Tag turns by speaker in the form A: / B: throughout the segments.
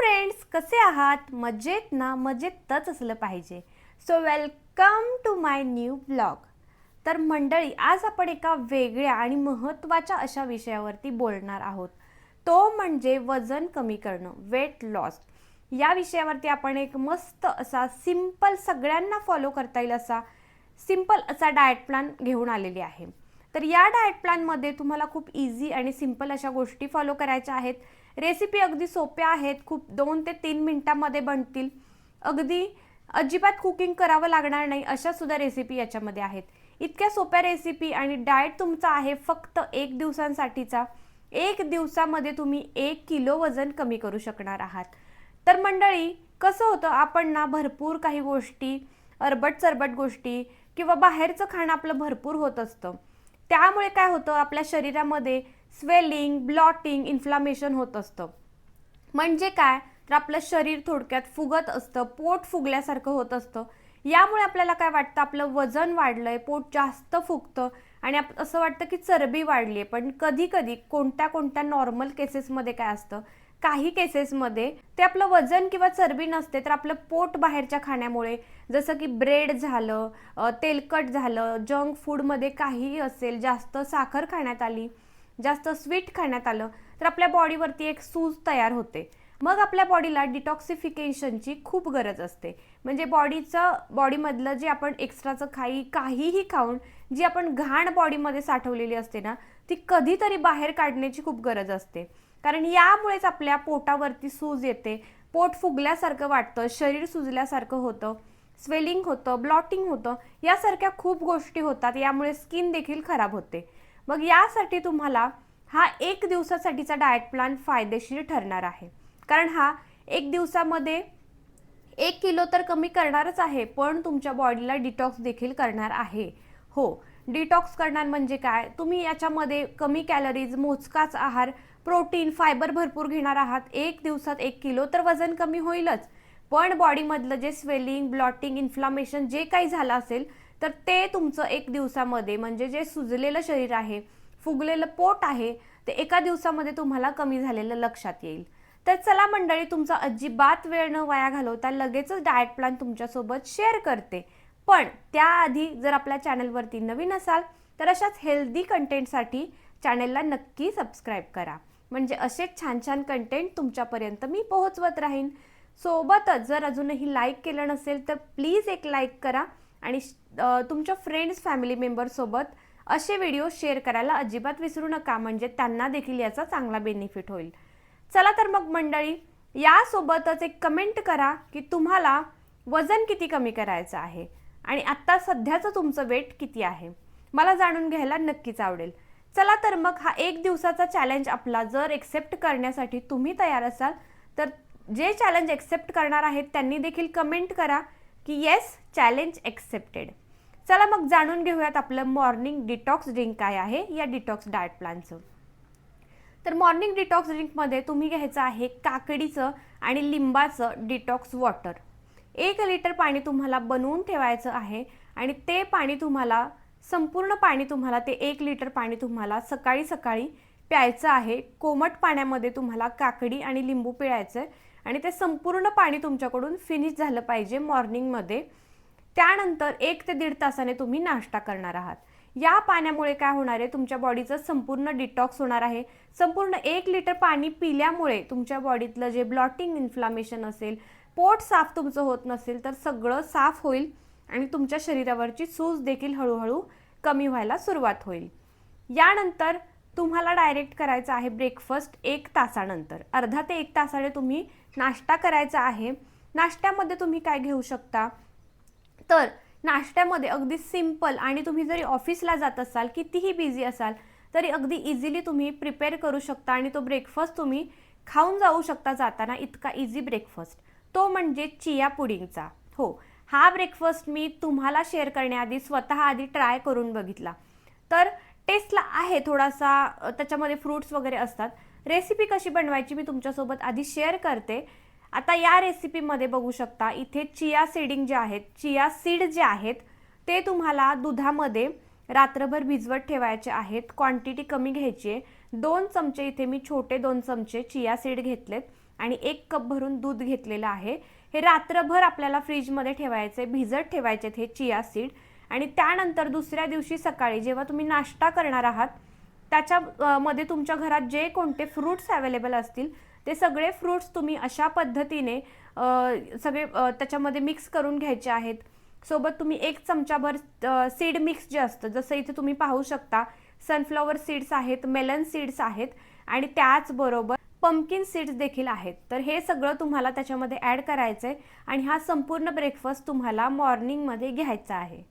A: Friends कसे आहात? मजेत ना? मजेतच असलं पाहिजे. So welcome to my new blog तर मंडळी आज आपण एका वेगळ्या आणि महत्त्वाच्या अशा विषयावरती बोलणार आहोत. तो म्हणजे वजन कमी करणं वेट लॉस या विषयावरती आपण एक मस्त असा सिंपल सगळ्यांना फॉलो करता येईल असा सिंपल असा डाएट प्लॅन घेऊन आलेली आहे. तर या डाएट प्लॅनमध्ये तुम्हाला खूप इझी आणि सिंपल अशा गोष्टी फॉलो करायच्या आहेत. रेसिपी अगदी सोप्या आहेत. खूप दोन ते तीन मिनटामध्ये बनतील. अगदी अजिबात कुकिंग करावं लागणार नाही अशा सुद्धा रेसिपी याच्यामध्ये आहेत. इतक्या सोप्या रेसिपी आणि डाएट तुमचा आहे फक्त एक दिवसांसाठीचा. एक दिवसामध्ये तुम्ही एक किलो वजन कमी करू शकणार आहात. तर मंडळी कसं होतं? आपण ना भरपूर काही गोष्टी अरबट सरबट गोष्टी किंवा बाहेरचं खाणं आपलं भरपूर होत असतं. त्यामुळे काय होतं? आपल्या शरीरामध्ये स्वेलिंग ब्लॉटिंग इन्फ्लामेशन होत असतं. म्हणजे काय? तर आपलं शरीर थोडक्यात फुगत असतं पोट फुगल्यासारखं होत असतं. यामुळे आपल्याला काय वाटतं? आपलं वजन वाढलंय पोट जास्त फुगतं आणि आप- असं वाटतं की चरबी वाढली आहे पण कधी कधी कोणत्या कोणत्या नॉर्मल केसेसमध्ये काय असतं? काही केसेसमध्ये ते आपलं वजन किंवा चरबी नसते तर आपलं पोट बाहेरच्या खाण्यामुळे जसं की ब्रेड झालं तेलकट झालं जंक फूडमध्ये काहीही असेल जास्त साखर खाण्यात आली जास्त स्वीट खाण्यात आलं तर आपल्या बॉडीवरती एक सूज तयार होते. मग आपल्या बॉडीला डिटॉक्सिफिकेशनची खूप गरज असते. म्हणजे बॉडीचं बॉडीमधलं जे आपण एक्स्ट्राचं खाई काहीही खाऊन जी आपण घाण बॉडीमध्ये साठवलेली असते ना ती कधीतरी बाहेर काढण्याची खूप गरज असते. कारण यामुळेच आपल्या पोटावरती सूज येते. पोट फुगल्यासारखं वाटतं शरीर सुजल्यासारखं होतं स्वेलिंग होतं ब्लॉटिंग होतं यासारख्या खूप गोष्टी होतात यामुळे स्किन देखील खराब होते. मग यासाठी तुम्हाला हा एक दिवसासाठीचा डाएट प्लॅन फायदेशीर ठरणार आहे. कारण हा एक दिवसामध्ये एक किलो तर कमी करणारच आहे पण तुमच्या बॉडीला डिटॉक्स देखील करणार आहे. हो डिटॉक्स करणार म्हणजे काय? तुम्ही याच्यामध्ये कमी कॅलरीज मोजकाच आहार प्रोटीन फायबर भरपूर घेणार आहात. एक दिवसात एक किलो तर वजन कमी होईलच. पण बॉडीमधलं जे स्वेलिंग ब्लॉटिंग इन्फ्लामेशन जे काही झालं असेल तर ते तुमचं एक दिवसामध्ये म्हणजे जे सुजलेलं शरीर आहे फुगलेलं पोट आहे ते एका दिवसामध्ये तुम्हाला कमी झालेलं लक्षात येईल. तर चला मंडळी तुमचा अजिबात वेळ न वाया घालवता लगेचच डाएट प्लॅन तुमच्यासोबत शेअर करते. पण त्याआधी जर आपल्या चॅनलवरती नवीन असाल तर अशाच हेल्दी कंटेंटसाठी चॅनलला नक्की सबस्क्राईब करा. म्हणजे असेच छान छान कंटेंट तुमच्यापर्यंत मी पोहोचवत राहीन. सोबतच जर अजूनही लाईक केलं नसेल तर प्लीज एक लाईक करा. आणि तुमच्या फ्रेंड्स फॅमिली मेंबरसोबत असे व्हिडिओ शेअर करायला अजिबात विसरू नका. म्हणजे त्यांना देखील याचा चांगला बेनिफिट होईल. चला तर मग मंडळी यासोबतच एक कमेंट करा की तुम्हाला वजन किती कमी करायचं आहे? आणि आत्ता सध्याचं तुमचं वेट किती आहे? मला जाणून घ्यायला नक्कीच आवडेल. चला तर मग हा एक दिवसाचा चॅलेंज आपला जर एक्सेप्ट करण्यासाठी तुम्ही तयार असाल तर जे चॅलेंज एक्सेप्ट करणार आहेत त्यांनी देखील कमेंट करा. की येस चॅलेंज एक्सेप्टेड चला मग जाणून घेऊयात आपलं मॉर्निंग डिटॉक्स ड्रिंक काय आहे या डिटॉक्स डाएट प्लॅनचं तर मॉर्निंग डिटॉक्स ड्रिंकमध्ये तुम्ही घ्यायचं आहे काकडीचं आणि लिंबाचं डिटॉक्स वॉटर एक लिटर पाणी तुम्हाला बनवून ठेवायचं आहे आणि ते पाणी तुम्हाला संपूर्ण पाणी तुम्हाला ते एक लिटर पाणी तुम्हाला सकाळी सकाळी प्यायचं आहे. कोमट पाण्यामध्ये तुम्हाला काकडी आणि लिंबू पिळायचं आहे आणि ते संपूर्ण पाणी तुमच्याकडून फिनिश झालं पाहिजे मॉर्निंगमध्ये त्यानंतर एक ते दीड तासाने तुम्ही नाश्ता करणार आहात. या पाण्यामुळे काय होणार आहे? तुमच्या बॉडीचं संपूर्ण डिटॉक्स होणार आहे. संपूर्ण एक लिटर पाणी पिल्यामुळे तुमच्या बॉडीतलं जे ब्लॉटिंग इन्फ्लामेशन असेल पोट साफ तुमचं होत नसेल तर सगळं साफ होईल आणि तुमच्या शरीरावरची सूज देखील हळूहळू कमी व्हायला सुरुवात होईल. यानंतर तुम्हाला डायरेक्ट करायचं आहे ब्रेकफास्ट एक तासानंतर. अर्धा ते एक तासाने तुम्ही नाश्ता करायचा आहे. नाश्त्यामध्ये तुम्ही काय घेऊ शकता? तर नाश्त्यामध्ये अगदी सिंपल आणि तुम्ही जरी ऑफिसला जात असाल कितीही बिझी असाल तरी अगदी इझिली तुम्ही प्रिपेअर करू शकता आणि तो ब्रेकफास्ट तुम्ही खाऊन जाऊ शकता जाताना इतका इझी ब्रेकफास्ट तो म्हणजे चिया पुडिंगचा. हो हा ब्रेकफास्ट मी तुम्हाला शेअर करण्याआधी स्वतः आधी ट्राय करून बघितला. तर टेस्टला आहे थोडासा त्याच्यामध्ये फ्रूट्स वगैरे असतात रेसिपी कशी बनवायची मी तुमच्यासोबत आधी शेअर करते. आता या रेसिपीमध्ये बघू शकता इथे चिया सीडिंग जे आहेत चिया सीड जे आहेत ते तुम्हाला दुधामध्ये रात्रभर भिजवत ठेवायचे आहेत. क्वांटिटी कमी घ्यायची आहे. दोन चमचे इथे मी छोटे दोन चमचे चिया सीड घेतलेत आणि एक कप भरून दूध घेतलेलं आहे. हे रात्रभर आपल्याला फ्रीजमध्ये ठेवायचे भिजत ठेवायचे हे चिया सीड आणि त्यानंतर दुसऱ्या दिवशी सकाळी जेव्हा तुम्ही नाश्ता करणार आहात त्याच्यामध्ये तुमच्या घरात जे कोणते फ्रूट्स अवेलेबल असतील ते सगळे फ्रूट्स तुम्ही अशा पद्धतीने सगळे त्याच्यामध्ये मिक्स करून घ्यायचे आहेत. सोबत तुम्ही एक चमचाभर सीड मिक्स जे असतं जसं इथे तुम्ही पाहू शकता सनफ्लॉवर सीड्स आहेत मेलन सीड्स आहेत आणि त्याचबरोबर पंपकिन सीड्स देखील आहेत. तर हे सगळं तुम्हाला त्याच्यामध्ये ॲड करायचं आहे आणि हा संपूर्ण ब्रेकफास्ट तुम्हाला मॉर्निंगमध्ये घ्यायचा आहे.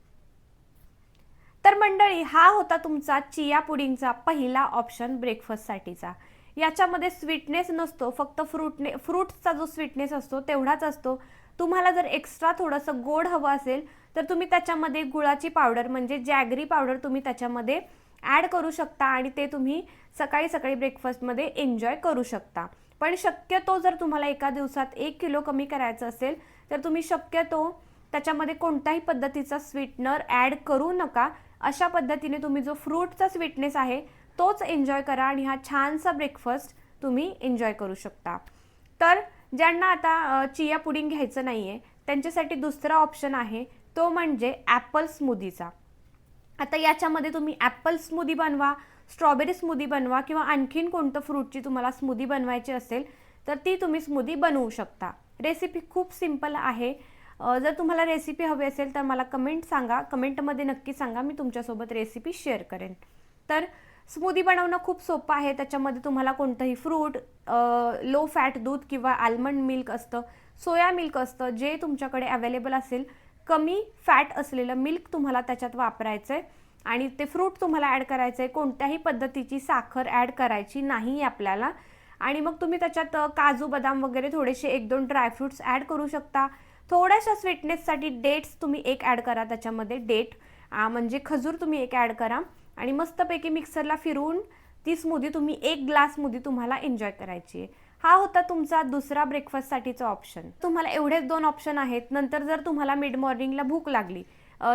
A: तर मंडळी हा होता तुमचा चिया पुडिंगचा पहिला ऑप्शन ब्रेकफास्टसाठीचा याच्यामध्ये स्वीटनेस नसतो फक्त फ्रूटने फ्रूट्सचा जो स्वीटनेस असतो तेवढाच असतो. तुम्हाला जर एक्स्ट्रा थोडंसं गोड हवं असेल तर तुम्ही त्याच्यामध्ये गुळाची पावडर म्हणजे जॅगरी पावडर तुम्ही त्याच्यामध्ये ॲड करू शकता आणि ते तुम्ही सकाळी सकाळी ब्रेकफास्टमध्ये एन्जॉय करू शकता. पण शक्यतो जर तुम्हाला एका दिवसात एक किलो कमी करायचं असेल तर तुम्ही शक्यतो त्याच्यामध्ये कोणत्याही पद्धतीचा स्वीटनर ॲड करू नका. अशा पद्धतीने तुम्ही जो फ्रूटचा स्वीटनेस आहे तोच एन्जॉय करा आणि हा छानसा ब्रेकफास्ट तुम्ही एन्जॉय करू शकता. तर ज्यांना आता चिया पुडिंग घ्यायचं नाही आहे त्यांच्यासाठी दुसरा ऑप्शन आहे तो म्हणजे ॲपल स्मूदीचा आता याच्यामध्ये तुम्ही ॲपल स्मूदी बनवा स्ट्रॉबेरी स्मूदी बनवा किंवा आणखीन कोणतं फ्रूटची तुम्हाला स्मूदी बनवायची असेल तर ती तुम्ही स्मूदी बनवू शकता. रेसिपी खूप सिंपल आहे. जर तुम्हाला रेसिपी हवी असेल तर मला कमेंट सांगा. कमेंटमध्ये नक्की सांगा. मी तुमच्यासोबत रेसिपी शेअर करेन. तर स्मूदी बनवणं खूप सोपं आहे. त्याच्यामध्ये तुम्हाला कोणतंही फ्रूट लो फॅट दूध किंवा आल्मंड मिल्क असतं सोया मिल्क असतं जे तुमच्याकडे अवेलेबल असेल कमी फॅट असलेलं मिल्क तुम्हाला त्याच्यात वापरायचं आहे आणि ते फ्रूट तुम्हाला ॲड करायचं आहे कोणत्याही पद्धतीची साखर ॲड करायची नाही आहे आपल्याला. आणि मग तुम्ही त्याच्यात काजू बदाम वगैरे थोडेसे एक दोन ड्रायफ्रूट्स ॲड करू शकता. थोड्याशा स्वीटनेससाठी डेट्स तुम्ही एक ॲड करा त्याच्यामध्ये डेट म्हणजे खजूर तुम्ही एक ॲड करा. आणि मस्तपैकी मिक्सरला फिरवून ती स्मूदी तुम्ही एक ग्लास स्मूदी तुम्हाला एन्जॉय करायची आहे. हा होता तुमचा दुसरा ब्रेकफास्टसाठीचा ऑप्शन तुम्हाला एवढेच दोन ऑप्शन आहेत. नंतर जर तुम्हाला मिड मॉर्निंगला भूक लागली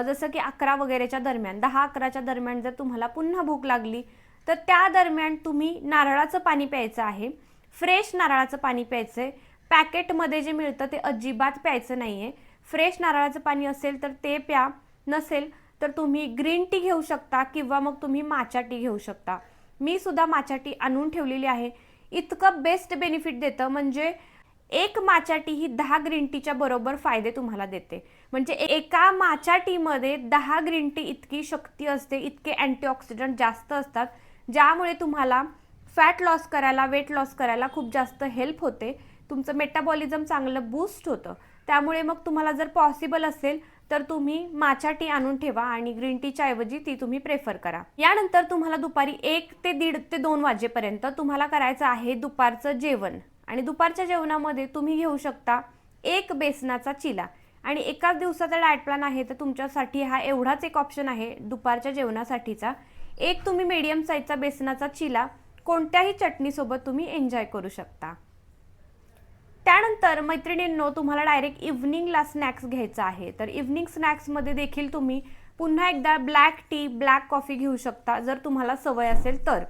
A: जसं की अकरा वगैरेच्या दरम्यान दहा अकराच्या दरम्यान जर तुम्हाला पुन्हा भूक लागली तर त्या दरम्यान तुम्ही नारळाचं पाणी प्यायचं आहे. फ्रेश नारळाचं पाणी प्यायचं आहे पॅकेटमध्ये जे मिळतं ते अजिबात प्यायचं नाही आहे फ्रेश नारळाचं पाणी असेल तर ते प्या. नसेल तर तुम्ही ग्रीन टी घेऊ शकता किंवा मग तुम्ही माचा टी घेऊ शकता. मी सुद्धा माचा टी आणून ठेवलेली आहे. इतकं बेस्ट बेनिफिट देतं म्हणजे एक माचा टी ही दहा ग्रीन टीच्या बरोबर फायदे तुम्हाला देते. म्हणजे एका माचा टीमध्ये दहा ग्रीन टी इतकी शक्ती असते इतके अँटीऑक्सिडंट जास्त असतात ज्यामुळे तुम्हाला फॅट लॉस करायला वेट लॉस करायला खूप जास्त हेल्प होते. तुमचं मेटाबॉलिझम चांगलं बूस्ट होतं. त्यामुळे मग तुम्हाला जर पॉसिबल असेल तर तुम्ही माछा टी आणून ठेवा आणि ग्रीन टीच्या ऐवजी ती तुम्ही प्रेफर करा. यानंतर तुम्हाला दुपारी एक ते दीड ते दोन वाजेपर्यंत तुम्हाला करायचं आहे दुपारचं जेवण. आणि दुपारच्या जेवणामध्ये तुम्ही घेऊ शकता एक बेसनाचा चिला. आणि एकाच दिवसाचा डायट प्लॅन आहे तर तुमच्यासाठी हा एवढाच एक ऑप्शन आहे दुपारच्या जेवणासाठीचा. एक तुम्ही मीडियम साईजचा बेसनाचा चिला कोणत्याही चटणीसोबत तुम्ही एन्जॉय करू शकता. त्यानंतर मैत्रिणींनो तुम्हाला डायरेक्ट इव्हनिंगला स्नॅक्स घ्यायचा आहे. तर इव्हनिंग स्नॅक्समध्ये देखील तुम्ही पुन्हा एकदा ब्लॅक टी ब्लॅक कॉफी घेऊ शकता जर तुम्हाला सवय असेल तर.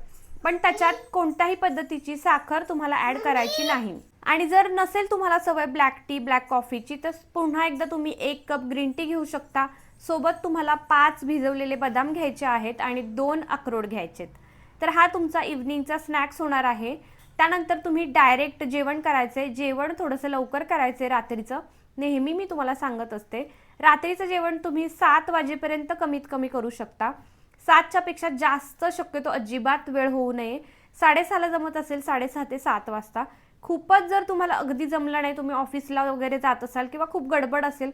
A: पण त्याच्यात कोणत्याही पद्धतीची साखर तुम्हाला ॲड करायची नाही. आणि जर नसेल तुम्हाला सवय ब्लॅक टी ब्लॅक कॉफीची तर पुन्हा एकदा तुम्ही एक कप ग्रीन टी घेऊ शकता. सोबत तुम्हाला पाच भिजवलेले बदाम घ्यायचे आहेत आणि दोन अक्रोड घ्यायचेत. तर हा तुमचा इव्हनिंगचा स्नॅक्स होणार आहे. त्यानंतर तुम्ही डायरेक्ट जेवण करायचंय जेवण थोडंसं लवकर करायचंय रात्रीचं. नेहमी मी तुम्हाला सांगत असते रात्रीचं जेवण तुम्ही सात वाजेपर्यंत कमीत कमी करू शकता. सातच्या पेक्षा जास्त शक्यतो अजिबात वेळ होऊ नये. साडेसहाला जमत असेल साडेसहा ते सात वाजता. खूपच जर तुम्हाला अगदी जमलं नाही तुम्ही ऑफिसला वगैरे जात असाल किंवा खूप गडबड असेल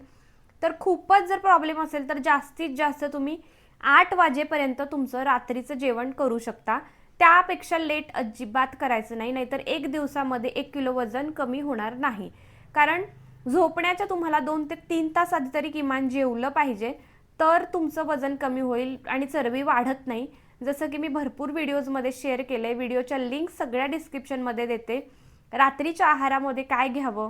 A: तर खूपच जर प्रॉब्लेम असेल तर जास्तीत जास्त तुम्ही आठ वाजेपर्यंत तुमचं रात्रीचं जेवण करू शकता. त्यापेक्षा लेट अजिबात करायचं नाही नाहीतर एक दिवसामध्ये एक किलो वजन कमी होणार नाही. कारण झोपण्याच्या तुम्हाला दोन ते तीन तास आधी तरी किमान जेवलं पाहिजे तर तुमचं वजन कमी होईल आणि चरबी वाढत नाही. जसं की मी भरपूर व्हिडिओजमध्ये शेअर केलं आहे व्हिडिओच्या लिंक सगळ्या डिस्क्रिप्शनमध्ये देते. रात्रीच्या आहारामध्ये काय घ्यावं?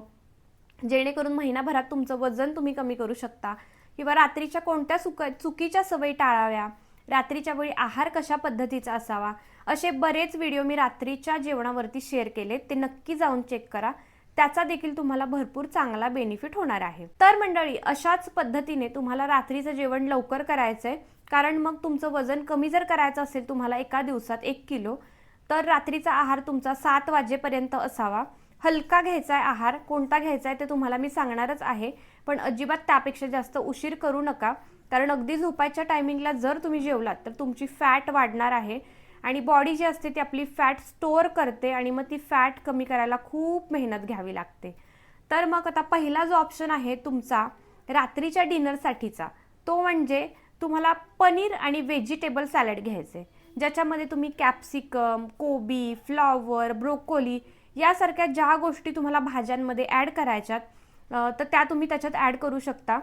A: जेणेकरून महिनाभरात तुमचं वजन तुम्ही कमी करू शकता. किंवा रात्रीच्या कोणत्या चुक चुकीच्या सवयी टाळाव्या? रात्रीच्या वेळी आहार कशा पद्धतीचा असावा? असे बरेच व्हिडिओ मी रात्रीच्या जेवणावरती शेअर केले ते नक्की जाऊन चेक करा. त्याचा देखील तुम्हाला भरपूर चांगला बेनिफिट होणार आहे. तर मंडळी अशाच पद्धतीने तुम्हाला रात्रीचं जेवण लवकर करायचं आहे कारण मग तुमचं वजन कमी जर करायचं असेल तुम्हाला एका दिवसात एक किलो तर रात्रीचा आहार तुमचा सात वाजेपर्यंत असावा. हलका घ्यायचा आहे आहार. कोणता घ्यायचा आहे ते तुम्हाला मी सांगणारच आहे. पण अजिबात त्यापेक्षा जास्त उशीर करू नका. कारण अगदी झोपायच्या टायमिंगला जर तुम्ही जेवलात तर तुमची फॅट वाढणार आहे. आणि बॉडी जी असते ती आपली फॅट स्टोअर करते आणि मग ती फॅट कमी करायला खूप मेहनत घ्यावी लागते. तर मग आता पहिला जो ऑप्शन आहे तुमचा रात्रीच्या डिनरसाठीचा तो म्हणजे तुम्हाला पनीर आणि व्हेजिटेबल सॅलड घ्यायचे. ज्याच्यामध्ये तुम्ही कॅप्सिकम कोबी फ्लॉवर ब्रोकोली यासारख्या ज्या गोष्टी तुम्हाला भाज्यांमध्ये ॲड करायच्यात तर त्या तुम्ही त्याच्यात ॲड करू शकता.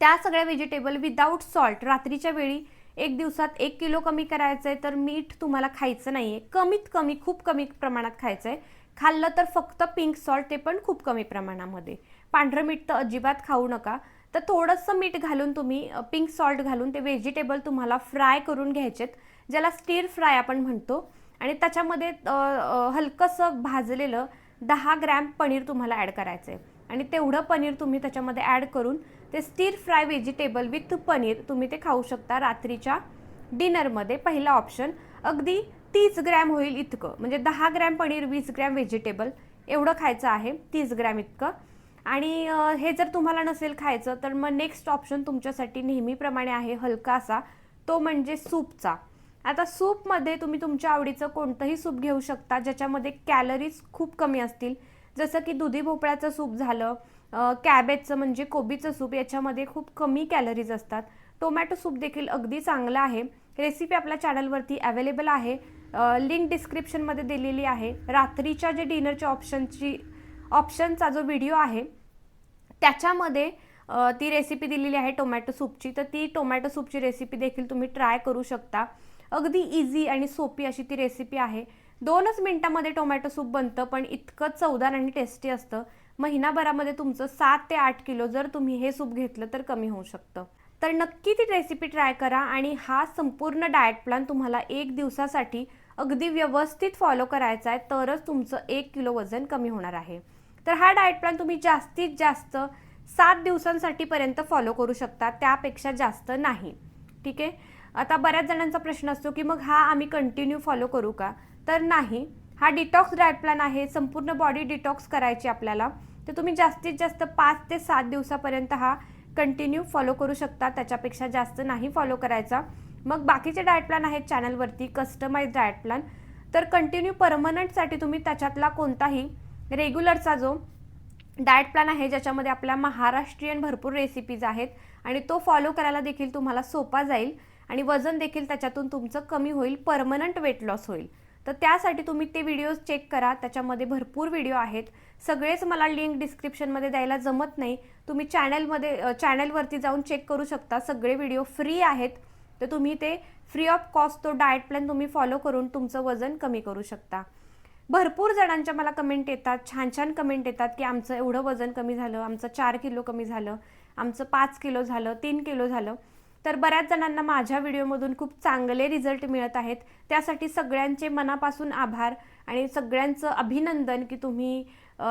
A: त्या सगळ्या व्हेजिटेबल विदाऊट सॉल्ट रात्रीच्या वेळी एक दिवसात एक किलो कमी करायचं आहे तर मीठ तुम्हाला खायचं नाही आहे कमीत कमी खूप कमी प्रमाणात खायचं आहे खाल्लं तर फक्त पिंक सॉल्ट ते पण खूप कमी प्रमाणामध्ये. पांढरं मीठ तर अजिबात खाऊ नका. तर थोडंसं मीठ घालून तुम्ही पिंक सॉल्ट घालून ते व्हेजिटेबल तुम्हाला फ्राय करून घ्यायचेत ज्याला स्टीर फ्राय आपण म्हणतो. आणि त्याच्यामध्ये हलकंसं भाजलेलं दहा ग्रॅम पनीर तुम्हाला ॲड करायचं आहे आणि तेवढं पनीर तुम्ही त्याच्यामध्ये ॲड करून ते stir fry vegetable with paneer तुम्ही ते खाऊ शकता रात्रीच्या डिनरमध्ये. पहिला ऑप्शन अगदी तीस ग्रॅम होईल इतकं. म्हणजे दहा ग्रॅम पनीर वीस ग्रॅम व्हेजिटेबल. एवढं खायचं आहे तीस ग्रॅम इतकं. आणि हे जर तुम्हाला नसेल खायचं तर मग नेक्स्ट ऑप्शन तुमच्यासाठी नेहमीप्रमाणे आहे हलका असा तो म्हणजे सूपचा. आता सूपमध्ये तुम्ही तुमच्या आवडीचं कोणतंही सूप घेऊ शकता ज्याच्यामध्ये कॅलरीज खूप कमी असतील. जसं की दुधी भोपळ्याचं सूप झालं कॅबेजचं म्हणजे कोबीचं सूप याच्यामध्ये खूप कमी कॅलरीज असतात. टोमॅटो सूप देखील अगदी चांगलं आहे. रेसिपी आपल्या चॅनलवरती अवेलेबल आहे. लिंक डिस्क्रिप्शनमध्ये दिलेली आहे. रात्रीच्या जे डिनरच्या ऑप्शनची ऑप्शनचा जो व्हिडिओ आहे त्याच्यामध्ये ती रेसिपी दिलेली आहे टोमॅटो सूपची. तर ती टोमॅटो सूपची रेसिपी देखील तुम्ही ट्राय करू शकता. अगदी इझी आणि सोपी अशी ती रेसिपी आहे. दोनच मिनटामध्ये टोमॅटो सूप बनतं पण इतकं चवदार आणि टेस्टी असतं. महिनाभरामध्ये तुमचं सात ते आठ किलो जर तुम्ही हे सूप घेतलं तर कमी होऊ शकतं. तर नक्की ती रेसिपी ट्राय करा आणि हा संपूर्ण डाएट प्लॅन तुम्हाला एक दिवसासाठी अगदी व्यवस्थित फॉलो करायचा आहे तरच तुमचं एक किलो वजन कमी होणार आहे. तर हा डाएट प्लॅन तुम्ही जास्तीत जास्त सात दिवसांसाठीपर्यंत फॉलो करू शकता त्यापेक्षा जास्त नाही. ठीक आहे? आता बऱ्याच जणांचा प्रश्न असतो की मग हा आम्ही कंटिन्यू फॉलो करू का? तर नाही. हा डिटॉक्स डाएट प्लॅन आहे संपूर्ण बॉडी डिटॉक्स करायची आपल्याला. तर तुम्ही जास्तीत जास्त पाच ते सात दिवसापर्यंत हा कंटिन्यू फॉलो करू शकता. त्याच्यापेक्षा जास्त नाही फॉलो करायचा. मग बाकीचे डाएट प्लॅन आहेत चॅनलवरती कस्टमाइज डाएट प्लॅन तर कंटिन्यू परमनंटसाठी तुम्ही त्याच्यातला कोणताही रेग्युलरचा जो डाएट प्लॅन आहे ज्याच्यामध्ये आपल्या महाराष्ट्रीयन भरपूर रेसिपीज आहेत आणि तो फॉलो करायला देखील तुम्हाला सोपा जाईल आणि वजन देखील त्याच्यातून तुमचं कमी होईल परमनंट वेट लॉस होईल. तर त्यासाठी तुम्ही ते व्हिडिओज चेक करा. त्याच्यामध्ये भरपूर व्हिडिओ आहेत. सगळेच मला लिंक डिस्क्रिप्शनमध्ये द्यायला जमत नाही. तुम्ही चॅनलमध्ये चॅनलवरती जाऊन चेक करू शकता. सगळे व्हिडिओ फ्री आहेत. तर तुम्ही ते फ्री ऑफ कॉस्ट तो डाएट प्लॅन तुम्ही फॉलो करून तुमचं वजन कमी करू शकता. भरपूर जणांच्या मला कमेंट येतात. छान छान कमेंट येतात की आमचं एवढं वजन कमी झालं आमचं चार किलो कमी झालं आमचं पाच किलो झालं तीन किलो झालं. तर बऱ्याच जणांना माझ्या व्हिडिओमधून खूप चांगले रिझल्ट मिळत आहेत. त्यासाठी सगळ्यांचे मनापासून आभार आणि सगळ्यांचं अभिनंदन की तुम्ही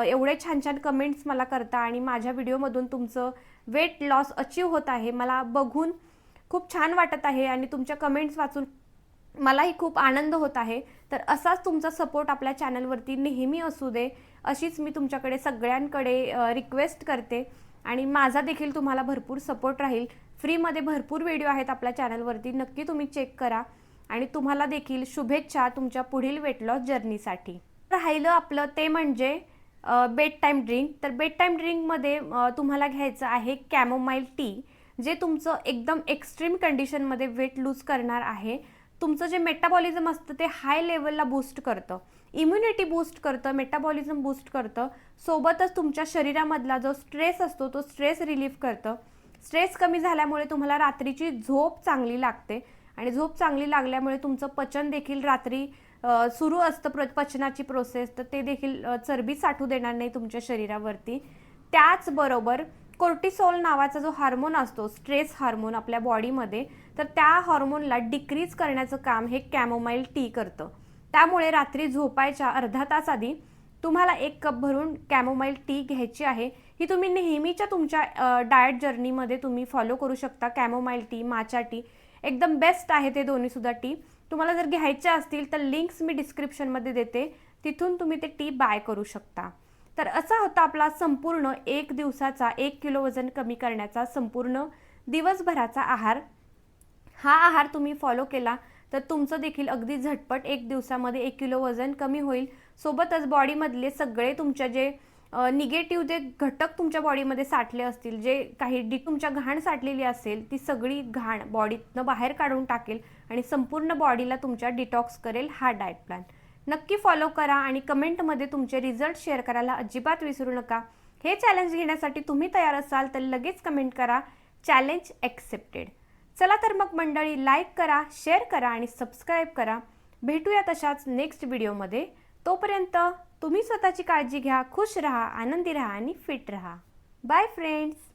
A: एवढे छान छान कमेंट्स मला करता आणि माझ्या व्हिडिओमधून तुमचं वेट लॉस अचीव होत आहे. मला बघून खूप छान वाटत आहे आणि तुमच्या कमेंट्स वाचून मलाही खूप आनंद होत आहे. तर असाच तुमचा सपोर्ट आपल्या चॅनलवरती नेहमी असू दे अशीच मी तुमच्याकडे सगळ्यांकडे रिक्वेस्ट करते आणि माझा देखील तुम्हाला भरपूर सपोर्ट राहील. फ्रीमध्ये भरपूर व्हिडिओ आहेत आपल्या चॅनलवरती. नक्की तुम्ही चेक करा. आणि तुम्हाला देखील शुभेच्छा तुमच्या पुढील वेट लॉस जर्नीसाठी राहिलं आपलं ते म्हणजे बेड टाईम ड्रिंक तर बेड टाईम ड्रिंकमध्ये तुम्हाला घ्यायचं आहे कॅमोमाईल टी जे तुमचं एकदम एक्स्ट्रीम कंडिशनमध्ये वेट लूज करणार आहे. तुमचं जे मेटाबॉलिझम असतं ते हाय लेवलला बूस्ट करतं. इम्युनिटी बूस्ट करतं मेटाबॉलिझम बूस्ट करतं. सोबतच तुमच्या शरीरामधला जो स्ट्रेस असतो तो स्ट्रेस रिलीफ करतं. स्ट्रेस कमी झाल्यामुळे तुम्हाला रात्रीची झोप चांगली लागते. आणि झोप चांगली लागल्यामुळे तुमचं पचन देखील रात्री सुरू असतं प्र पचनाची प्रोसेस तर ते देखील चरबी साठू देणार नाही तुमच्या शरीरावरती. त्याचबरोबर कोर्टिसोल नावाचा जो हार्मोन असतो स्ट्रेस हार्मोन आपल्या बॉडीमध्ये तर त्या हार्मोनला डिक्रीज करण्याचं काम हे कॅमोमाईल टी करतं. त्यामुळे रात्री झोपायच्या अर्धा तास आधी तुम्हाला एक कप भरून कॅमोमाईल टी घ्यायची आहे. ही तुम्ही नेहमीच्या तुमच्या डाएट जर्नीमध्ये तुम्ही फॉलो करू शकता. कॅमोमाईल टी माचा टी एकदम बेस्ट आहे ते दोन्हीसुद्धा टी तुम्हाला जर घ्यायच्या असतील तर लिंक्स मी डिस्क्रिप्शनमध्ये देते. तिथून तुम्ही ते टी बाय करू शकता. तर असा होता आपला संपूर्ण एक दिवसाचा एक किलो वजन कमी करण्याचा संपूर्ण दिवसभराचा आहार. हा आहार तुम्ही फॉलो केला तर तुमचं देखील अगदी झटपट एक दिवसामध्ये एक किलो वजन कमी होईल. सोबतच बॉडीमधले सगळे तुमच्या जे निगेटिव्ह जे घटक तुमच्या बॉडीमध्ये साठले असतील जे काही डी तुमच्या घाण साठलेली असेल ती सगळी घाण बॉडीतनं बाहेर काढून टाकेल आणि संपूर्ण बॉडीला तुमच्या डिटॉक्स करेल हा डाएट प्लॅन. नक्की फॉलो करा आणि कमेंटमध्ये तुमचे रिझल्ट शेअर करायला अजिबात विसरू नका. हे चॅलेंज घेण्यासाठी तुम्ही तयार असाल तर लगेच कमेंट करा चॅलेंज ॲक्सेप्टेड. चला तर मग मंडळी लाईक करा शेअर करा आणि सबस्क्राईब करा. भेटूया तशाच नेक्स्ट व्हिडिओमध्ये. तोपर्यंत तुम्ही स्वतःची काळजी घ्या खुश राहा आनंदी राहा आणि फिट राहा. Bye friends